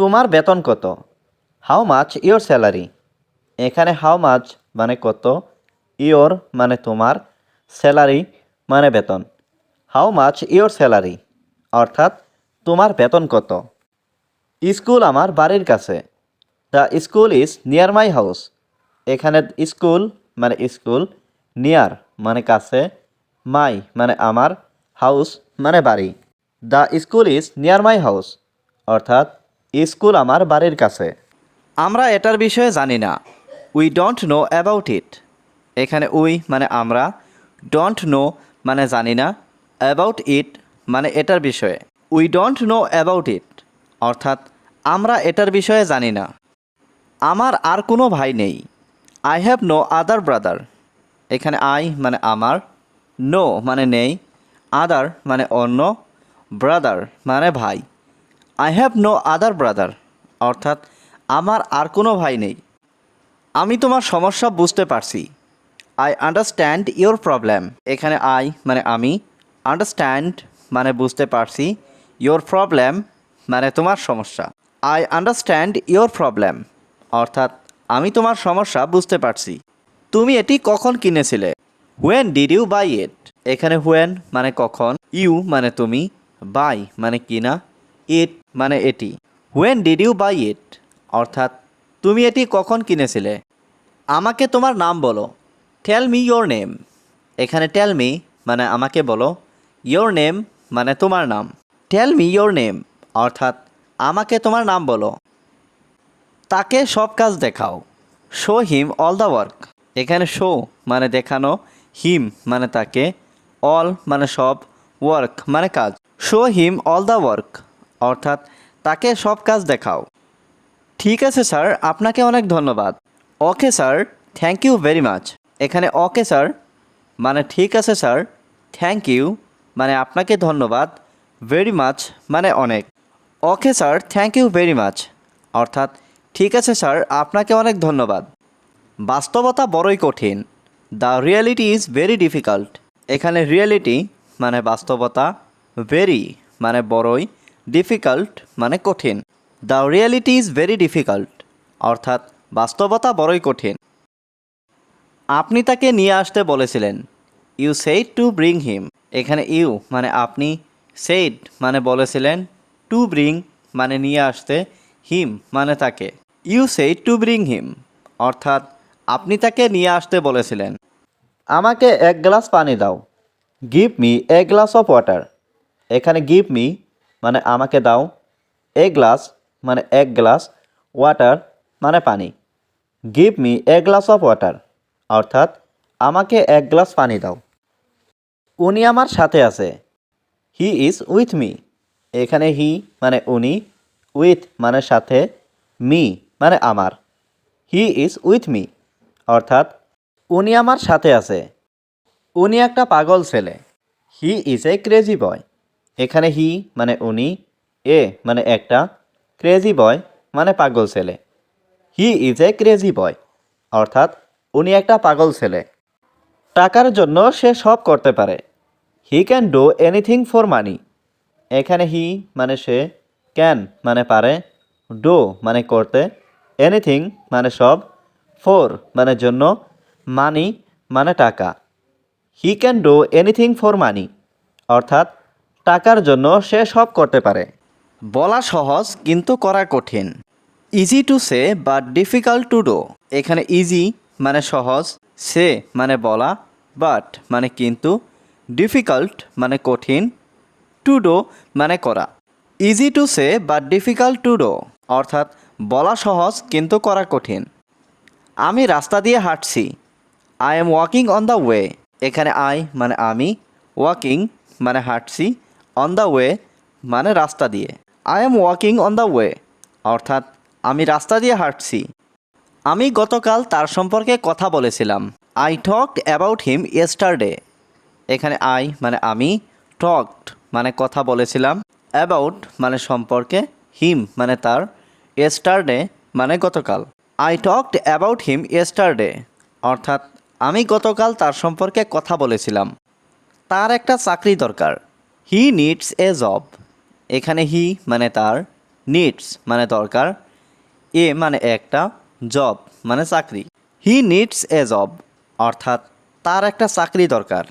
তোমার বেতন কত? হাউ মাছ ইয়োর স্যালারি এখানে হাউ মাছ মানে কত? ইয়োর মানে তোমার স্যালারি মানে বেতন। হাউ মাছ ইয়োর স্যালারি অর্থাৎ তোমার বেতন কত? স্কুল আমার বাড়ির কাছে। The school is near my house এখানে স্কুল মানে স্কুল নিয়ার মানে কাছে মাই মানে আমার হাউস মানে বাড়ি। The school is near my house অর্থাৎ স্কুল আমার বাড়ির কাছে। আমরা এটার বিষয়ে জানি না। We don't know about it এখানে উই মানে আমরা ডোন্ট নো মানে জানি না। অ্যাবাউট ইট মানে এটার বিষয়ে। We don't know about it অর্থাৎ, আমরা এটার বিষয়ে জানি না। আমার আর কোনো ভাই নেই। I have no other brother এখানে আই মানে আমার নো মানে নেই। আদার মানে অন্য। ব্রাদার মানে ভাই। I have no other brother অর্থাৎ আমার আর কোনো ভাই নেই। আমি তোমার সমস্যা বুঝতে পারছি। আই আন্ডারস্ট্যান্ড ইওর প্রবলেম এখানে আই মানে আমি। আন্ডারস্ট্যান্ড মানে বুঝতে পারছি। ইওর প্রবলেম মানে তোমার সমস্যা। আই আন্ডারস্ট্যান্ড ইওর প্রবলেম অর্থাৎ আমি তোমার সমস্যা বুঝতে পারছি। তুমি এটি কখন কিনেছিলে? When did you buy it এখানে হোয়েন মানে কখন? ইউ মানে তুমি। বাই মানে কিনা। ইট মানে এটি। When did you buy it অর্থাৎ, তুমি এটি কখন কিনেছিলে? আমাকে তোমার নাম বলো। টেল মি ইয়োর নেম এখানে টেল মি মানে আমাকে বলো। ইয়োর নেম মানে তোমার নাম। টেল মি ইয়োর নেম অর্থাৎ, আমাকে তোমার নাম বলো। তাকে সব কাজ দেখাও। Show him all the work এখানে শো মানে দেখানো। হিম মানে তাকে। অল মানে সব। ওয়ার্ক মানে কাজ। Show him all the work অর্থাৎ তাকে সব কাজ দেখাও। ঠিক আছে, স্যার, আপনাকে অনেক ধন্যবাদ। Okay, sir, thank you very much. এখানে ওকে, স্যার মানে ঠিক আছে, স্যার, থ্যাংক ইউ মানে আপনাকে ধন্যবাদ ভেরি মাচ মানে অনেক। Okay, sir, thank you very much. অর্থাৎ ঠিক আছে, স্যার, আপনাকে অনেক ধন্যবাদ। বাস্তবতা বড়ই কঠিন। The reality is very difficult. এখানে রিয়েলিটি মানে বাস্তবতা, ভেরি মানে বড়ই ডিফিকাল্ট মানে কঠিন। The reality is very difficult অর্থাৎ বাস্তবতা বড়ই কঠিন। আপনি তাকে নিয়ে আসতে বলেছিলেন। You said to bring him এখানে ইউ মানে আপনি। সেইড মানে বলেছিলেন টু ব্রিং মানে নিয়ে আসতে হিম মানে তাকে। You said to bring him অর্থাৎ আপনি তাকে নিয়ে আসতে বলেছিলেন। আমাকে এক গ্লাস পানি দাও। Give me a glass of water এখানে গিভ মি মানে আমাকে দাও এ গ্লাস মানে এক গ্লাস ওয়াটার মানে পানি। Give me a glass of water অর্থাৎ আমাকে এক গ্লাস পানি দাও। উনি আমার সাথে আছে। হি ইজ উইথ মি এখানে হি মানে উনি উইথ মানে সাথে মি মানে আমার। হি ইজ উইথ মি অর্থাৎ উনি আমার সাথে আছে। উনি একটা পাগল ছেলে। হি ইজ এ ক্রেজি বয় এখানে হি মানে উনি, এ মানে একটা ক্রেজি বয় মানে পাগল ছেলে। হি ইজ এ ক্রেজি বয় অর্থাৎ উনি একটা পাগল ছেলে। টাকার জন্য সে সব করতে পারে। He can do anything for money এখানে হি মানে সে ক্যান মানে পারে ডো মানে করতে এনিথিং মানে সব ফোর মানে জন্য মানি মানে টাকা। He can do anything for money অর্থাৎ টাকার জন্য সে সব করতে পারে। বলা সহজ, কিন্তু করা কঠিন। Easy to say but difficult to do এখানে ইজি মানে সহজ, সে মানে বলা বাট মানে কিন্তু ডিফিকাল্ট মানে কঠিন টু ডো মানে করা। Easy to say but difficult to do অর্থাৎ, বলা সহজ, কিন্তু করা কঠিন। আমি রাস্তা দিয়ে হাঁটছি। I am walking on the way এখানে আই মানে আমি ওয়াকিং মানে হাঁটছি। অন দ্য ওয়ে মানে রাস্তা দিয়ে। I am walking on the way অর্থাৎ আমি রাস্তা দিয়ে হাঁটছি। আমি গতকাল তার সম্পর্কে কথা বলেছিলাম। I talked about him yesterday এখানে আই মানে আমি টকড মানে কথা বলেছিলাম। অ্যাবাউট মানে সম্পর্কে হিম মানে তার ইয়েস্টারডে মানে গতকাল। I talked about him yesterday অর্থাৎ আমি গতকাল তার সম্পর্কে কথা বলেছিলাম। তার একটা চাকরি দরকার। হি নিডস এ জব এখানে হি মানে তার নিডস মানে দরকার, এ মানে একটা জব মানে চাকরি। হি নিডস এ জব অর্থাৎ তার একটা চাকরি দরকার।